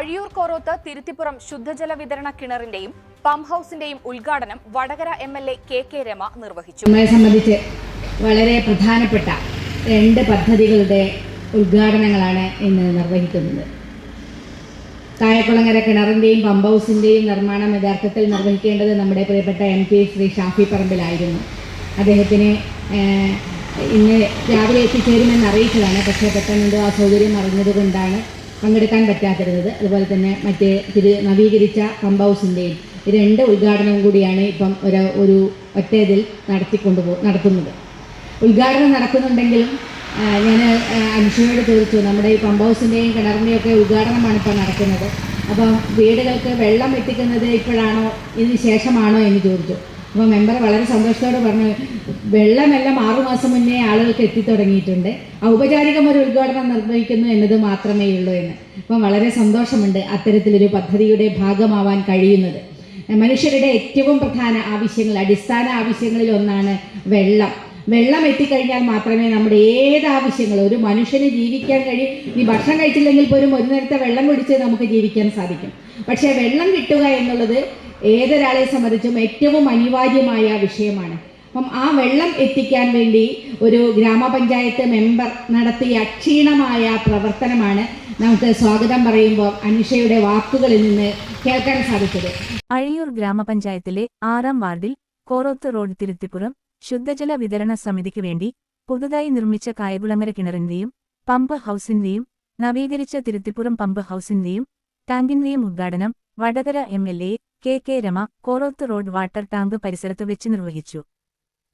അഴിയൂർ കോറോത്ത് തിരുത്തിപ്പുറം ശുദ്ധജല വിതരണ കിണറിന്റെയും പമ്പ് ഹൗസിന്റെയും ഉദ്ഘാടനം Vadakara M L A K K Rema നിർവഹിച്ചു. നമ്മളെ സംബന്ധിച്ച് വളരെ പ്രധാനപ്പെട്ട രണ്ട് പദ്ധതികളുടെ ഉദ്ഘാടനങ്ങളാണ് ഇന്ന് നിർവഹിക്കുന്നത്. തായക്കുളങ്ങര കിണറിന്റെയും പമ്പ് ഹൗസിന്റെയും നിർമ്മാണം യഥാർത്ഥത്തിൽ നിർവഹിക്കേണ്ടത് നമ്മുടെ പ്രിയപ്പെട്ട എം പി ശ്രീ ഷാഫി പറമ്പിലായിരുന്നു. അദ്ദേഹത്തിന് ഇന്ന് രാവിലെ എത്തിച്ചേരുമെന്ന് അറിയിച്ചതാണ്. പക്ഷേ പെട്ടെന്ന് എന്തോ അസൗകര്യം അറിഞ്ഞതുകൊണ്ടാണ് പങ്കെടുക്കാൻ പറ്റാതിരുന്നത് അതുപോലെ തന്നെ മറ്റ് തിരു നവീകരിച്ച പമ്പ് ഹൗസിന്റെയും രണ്ട് ഉദ്ഘാടനവും കൂടിയാണ് ഇപ്പം ഒരു ഒരു ഒറ്റതിൽ നടത്തിക്കൊണ്ടുപോ നടത്തുന്നത്. ഉദ്ഘാടനം നടക്കുന്നുണ്ടെങ്കിലും ഞാൻ അനുഷയോട് ചോദിച്ചു. നമ്മുടെ ഈ പമ്പ് ഹൗസിന്റെയും കിണറിന്റെയും ഒക്കെ ഉദ്ഘാടനമാണ് ഇപ്പോൾ നടക്കുന്നത്. അപ്പം വീടുകൾക്ക് വെള്ളം എത്തിക്കുന്നത് ഇപ്പോഴാണോ ഇതിന് ശേഷമാണോ എന്ന് ചോദിച്ചു. അപ്പോൾ മെമ്പർ വളരെ സന്തോഷത്തോടെ പറഞ്ഞു വെള്ളമെല്ലാം ആറുമാസം മുന്നേ ആളുകൾക്ക് എത്തിത്തുടങ്ങിയിട്ടുണ്ട്. ഔപചാരികം ഒരു ഉദ്ഘാടനം നിർവഹിക്കുന്നു എന്നത് മാത്രമേ ഉള്ളൂ എന്ന്. അപ്പം വളരെ സന്തോഷമുണ്ട് അത്തരത്തിലൊരു പദ്ധതിയുടെ ഭാഗമാവാൻ കഴിയുന്നത്. മനുഷ്യരുടെ ഏറ്റവും പ്രധാന ആവശ്യങ്ങൾ അടിസ്ഥാന ആവശ്യങ്ങളിൽ ഒന്നാണ് വെള്ളം. വെള്ളം എത്തിക്കഴിഞ്ഞാൽ മാത്രമേ നമ്മുടെ ഏത് ആവശ്യങ്ങൾ ഒരു മനുഷ്യന് ജീവിക്കാൻ കഴിയും ഈ ഭക്ഷണം കഴിച്ചില്ലെങ്കിൽ പോലും ഒരു നേരത്തെ വെള്ളം കുടിച്ച് നമുക്ക് ജീവിക്കാൻ സാധിക്കും. പക്ഷേ വെള്ളം കിട്ടുക എന്നുള്ളത് ഏതൊരാളെ സംബന്ധിച്ചും ഏറ്റവും അനിവാര്യമായ വിഷയമാണ്. അപ്പം ആ വെള്ളം എത്തിക്കാൻ വേണ്ടി ഒരു ഗ്രാമപഞ്ചായത്ത് മെമ്പർ നടത്തിയ ക്ഷീണമായ പ്രവർത്തനമാണ് നമുക്ക് സ്വാഗതം പറയുമ്പോൾ അനുഷയുടെ വാക്കുകളിൽ നിന്ന് കേൾക്കാൻ സാധിച്ചത്. അഴിയൂർ ഗ്രാമപഞ്ചായത്തിലെ ആറാം വാർഡിൽ കോറോത്ത് റോഡ് തിരുത്തിപ്പുറം ശുദ്ധജല വിതരണ സമിതിക്ക് വേണ്ടി പുതുതായി നിർമ്മിച്ച കായകുളങ്ങര കിണറിന്റെയും പമ്പ് ഹൌസിന്റെയും നവീകരിച്ച തിരുത്തിപ്പുറം പമ്പ് ഹൌസിന്റെയും ടാങ്കിന്റെയും ഉദ്ഘാടനം Vadakara M L A K K Rema Koroth road water tank പരിസരത്ത് വെച്ച് നിർവഹിച്ചു.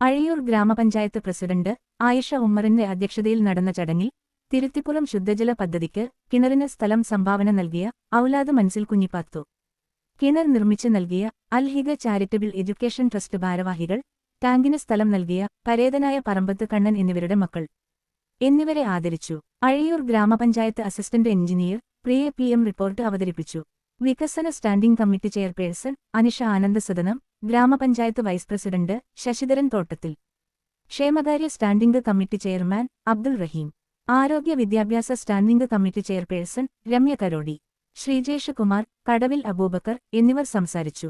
അഴിയൂർ ഗ്രാമപഞ്ചായത്ത് പ്രസിഡന്റ് ആയിഷ ഉമ്മറിന്റെ അധ്യക്ഷതയിൽ നടന്ന ചടങ്ങിൽ തിരുത്തിപ്പുറം ശുദ്ധജല പദ്ധതിക്ക് കിണറിന് സ്ഥലം സംഭാവന നൽകിയ ഔലാദ് മൻസിൽ കുഞ്ഞിപ്പാത്തു. കിണർ നിർമ്മിച്ച് നൽകിയ അൽഹിഗ ചാരിറ്റബിൾ എഡ്യൂക്കേഷൻ ട്രസ്റ്റ് ഭാരവാഹികൾ ടാങ്കിന് സ്ഥലം നൽകിയ പരേതനായ പറമ്പത്ത് കണ്ണൻ എന്നിവരുടെ മക്കൾ. എന്നിവരെ ആദരിച്ചു. അഴിയൂർ ഗ്രാമപഞ്ചായത്ത് assistant engineer Priya P M report അവതരിപ്പിച്ചു. വികസന സ്റ്റാൻഡിംഗ് കമ്മിറ്റി ചെയർപേഴ്സൺ അനിഷ ആനന്ദ സദനം ഗ്രാമപഞ്ചായത്ത് വൈസ് പ്രസിഡന്റ് ശശിധരൻ തോട്ടത്തിൽ. ക്ഷേമകാര്യ standing committee chairman Abdul Rahim. ആരോഗ്യ വിദ്യാഭ്യാസ standing committee chairperson Ramya Karodi. Sreejesh Kumar Kadavil Aboobacker എന്നിവർ സംസാരിച്ചു.